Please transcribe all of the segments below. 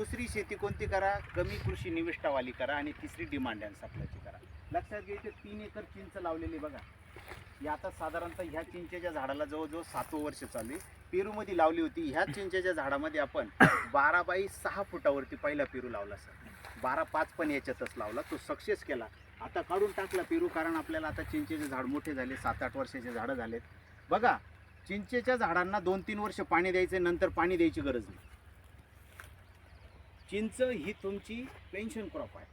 दुसरी शेती कोणती करा? कमी कृषी निविष्ठावाली करा आणि तिसरी डिमांड अँड सप्लायची करा. लक्षात घ्यायचं तीन एकर चिंच लावलेली बघा. या आता साधारणतः ह्या चिंचेच्या झाडाला जवळजवळ सातवं वर्ष चालू आहे. पेरूमध्ये लावली होती. ह्या चिंचेच्या झाडामध्ये आपण बारा बाई सहा फुटावरती पहिला पेरू लावला सर. बारा पाच पण याच्यातच लावला. तो सक्सेस केला. आता काढून टाकला पेरू कारण आपल्याला आता चिंचेचे झाड मोठे झाले. सात आठ वर्षाचे झाडं झालेत. बघा चिंचेच्या झाडांना दोन तीन वर्ष पाणी द्यायचं नंतर पाणी द्यायची गरज नाही. चिंच ही तुमची पेन्शन क्रॉप आहे.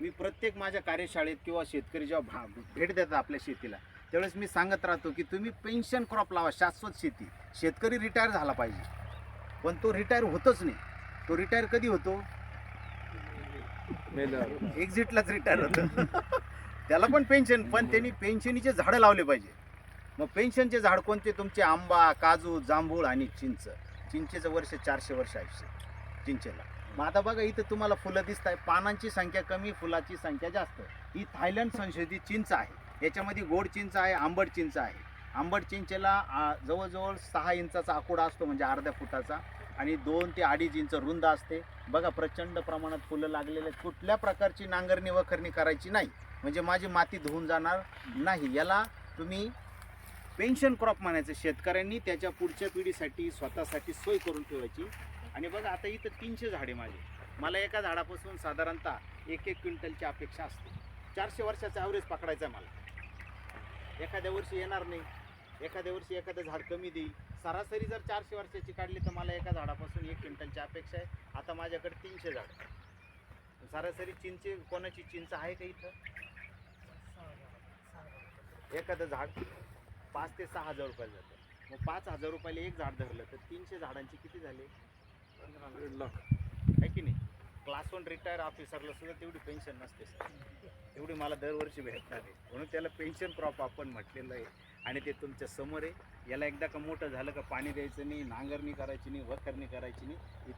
मी प्रत्येक माझ्या कार्यशाळेत किंवा शेतकरी जेव्हा भा भेट देतात आपल्या शेतीला त्यावेळेस मी सांगत राहतो की तुम्ही पेन्शन क्रॉप लावा शाश्वत शेती. शेतकरी रिटायर झाला पाहिजे. पण तो रिटायर होतच नाही. तो रिटायर कधी होतो? एक्झिटलाच रिटायर होतं. त्याला पण पेन्शन पण त्यांनी पेन्शनीचे झाडं लावले पाहिजे. मग पेन्शनचे झाड कोणते? तुमचे आंबा काजू जांभूळ आणि चिंच. चिंचेचं वर्ष चारशे वर्ष आयुष्य. चिंचेला मग आता बघा इथं तुम्हाला फुलं दिसत आहे पानांची संख्या कमी फुलाची संख्या जास्त. ही थायलंड संशोधित चिंच आहे. याच्यामध्ये गोड चिंच आहे आंबट चिंच आहे. आंबट चिंचेला जवळजवळ सहा इंचाचा आकुडा असतो म्हणजे अर्ध्या फुटाचा. आणि दोन ते अडीच इंच रुंद असते. बघा प्रचंड प्रमाणात फुलं लागलेले कुठल्या प्रकारची नांगरणी वखरणी करायची नाही. म्हणजे माझी माती धुवून जाणार नाही. याला तुम्ही पेन्शन क्रॉप म्हणायचं. शेतकऱ्यांनी त्याच्या पुढच्या पिढीसाठी स्वतःसाठी सोय करून ठेवायची. आणि बघा आता इथं तीनशे झाडे माझे. मला एका झाडापासून साधारणतः एक एक क्विंटलची अपेक्षा असते. चारशे वर्षाचा ॲव्हरेज पकडायचा आहे मला. एखाद्या वर्षी येणार नाही. एखाद्या वर्षी एखादं झाड कमी देईल. सरासरी जर चारशे वर्षाची काढली तर मला एका झाडापासून एक क्विंटलची अपेक्षा आहे. आता माझ्याकडे तीनशे झाड सरासरी चिंचे कोणाची चिंच आहे का इथं? एखादं झाड पाच ते सहा हजार रुपयाला जातं. मग पाच हजार रुपयाला एक झाड धरलं तर तीनशे झाडांची किती झाले? आहे की नाही? क्लास वन रिटायर ऑफिसरला सुद्धा तेवढी पेन्शन नसते सर तेवढी मला दरवर्षी भेटणार आहे. म्हणून त्याला पेन्शन क्रॉप आपण म्हटलेलं आहे. आणि ते तुमच्यासमोर आहे. याला एकदा का मोठं झालं का पाणी द्यायचं नाही नांगरणी करायची नाही वखरणी करायची नाही इथली